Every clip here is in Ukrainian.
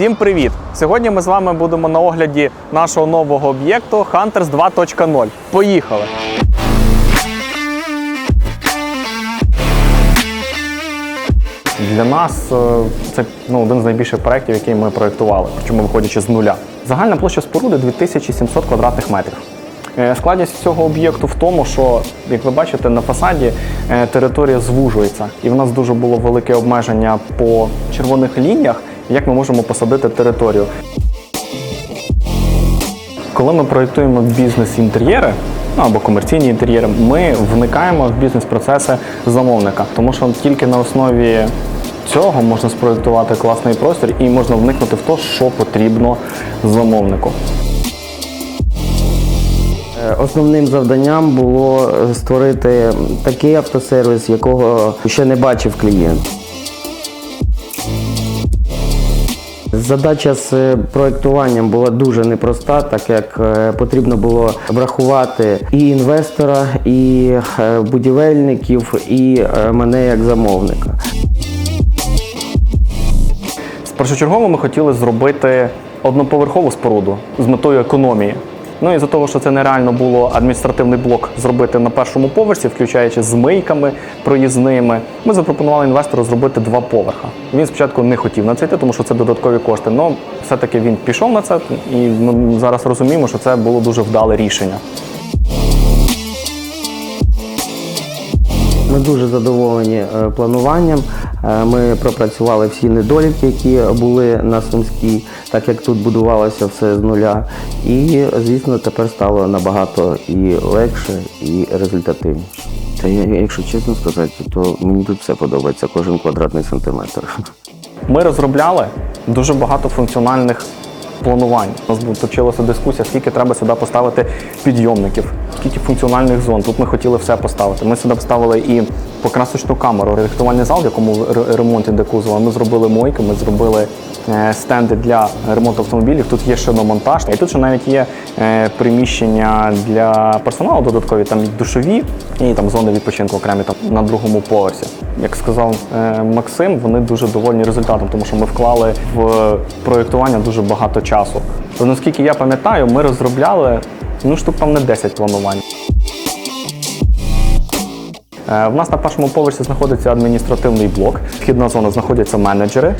Всім привіт! Сьогодні ми з вами будемо на огляді нашого нового об'єкту Hunters 2.0. Поїхали! Для нас е, це ну, один з найбільших проєктів, який ми проєктували, причому виходячи з нуля. Загальна площа споруди 2700 квадратних метрів. Е, Складність цього об'єкту в тому, що, як ви бачите, на фасаді е, територія звужується, і в нас дуже було велике обмеження по червоних лініях, як ми можемо посадити територію. Коли ми проєктуємо бізнес-інтер'єри ну, або комерційні інтер'єри, ми вникаємо в бізнес-процеси замовника, тому що тільки на основі цього можна спроєктувати класний простір і можна вникнути в те, що потрібно замовнику. Е, Основним завданням було е, створити такий автосервіс, якого ще не бачив клієнт. Задача з е, проектуванням була дуже непроста, так як е, потрібно було врахувати і інвестора, і е, будівельників, і мене як замовника. Першочергово ми хотіли зробити одноповерхову споруду з метою економії. Ну і за того, що це нереально було адміністративний блок зробити на першому поверсі, включаючи з мийками проїзними, ми запропонували інвестору зробити два поверха. Він спочатку не хотів на це йти, тому що це додаткові кошти. але все-таки він пішов на це, і ми зараз розуміємо, що це було дуже вдале рішення. Ми дуже задоволені е, плануванням. Е, Ми пропрацювали всі недоліки, які були на Сумській, так як тут будувалося все з нуля. І, звісно, тепер стало набагато і легше, і результативніше. Та я- якщо чесно сказати, то мені тут все подобається, кожен квадратний сантиметр. Ми розробляли дуже багато функціональних планувань. У нас точилася дискусія, скільки треба сюди поставити підйомників, скільки функціональних зон. Тут ми хотіли все поставити. Ми сюди поставили і покрасочну камеру, рихтувальний зал, в якому ремонт іде кузова. Ми зробили мойки, ми зробили е, стенди для ремонту автомобілів. Тут є шиномонтаж, і тут ще навіть є е, приміщення для персоналу додаткові, там душові і там зони відпочинку окремі там на другому поверсі. Як сказав е, Максим, вони дуже довольні результатом, тому що ми вклали в проєктування дуже багато часу. То, наскільки я пам'ятаю, ми розробляли ну штук там не 10 планувань. Е, В нас на першому поверсі знаходиться адміністративний блок, вхідна зона знаходяться менеджери.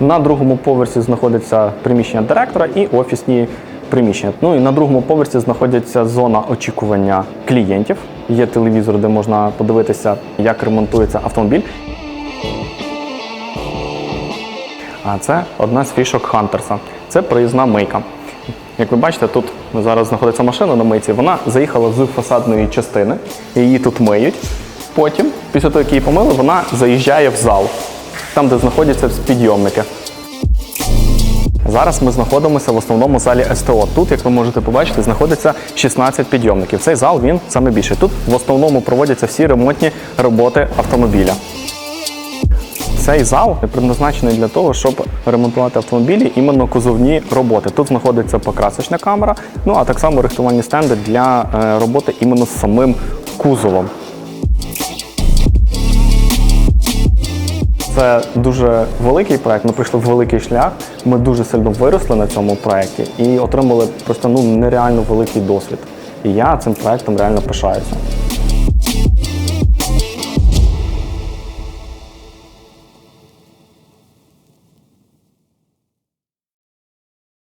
На другому поверсі знаходиться приміщення директора і офісні приміщення. Ну і на другому поверсі знаходиться зона очікування клієнтів. Є телевізор, де можна подивитися, як ремонтується автомобіль. А це одна з фішок Хантерса. Це проїзна мийка. Як ви бачите, тут зараз знаходиться машина на мийці. Вона заїхала з фасадної частини, її тут миють. Потім, після того, як її помили, вона заїжджає в зал, там, де знаходяться підйомники. Зараз ми знаходимося в основному залі СТО. Тут, як ви можете побачити, знаходиться 16 підйомників. Цей зал він саме більший. Тут в основному проводяться всі ремонтні роботи автомобіля. Цей зал предназначений для того, щоб ремонтувати автомобілі іменно кузовні роботи. Тут знаходиться покрасочна камера, ну а так само рихтувальні стенди для е, роботи іменно з самим кузовом. Це дуже великий проект. Ми пройшли великий шлях. Ми дуже сильно виросли на цьому проекті і отримали просто ну нереально великий досвід. І я цим проектом реально пишаюся.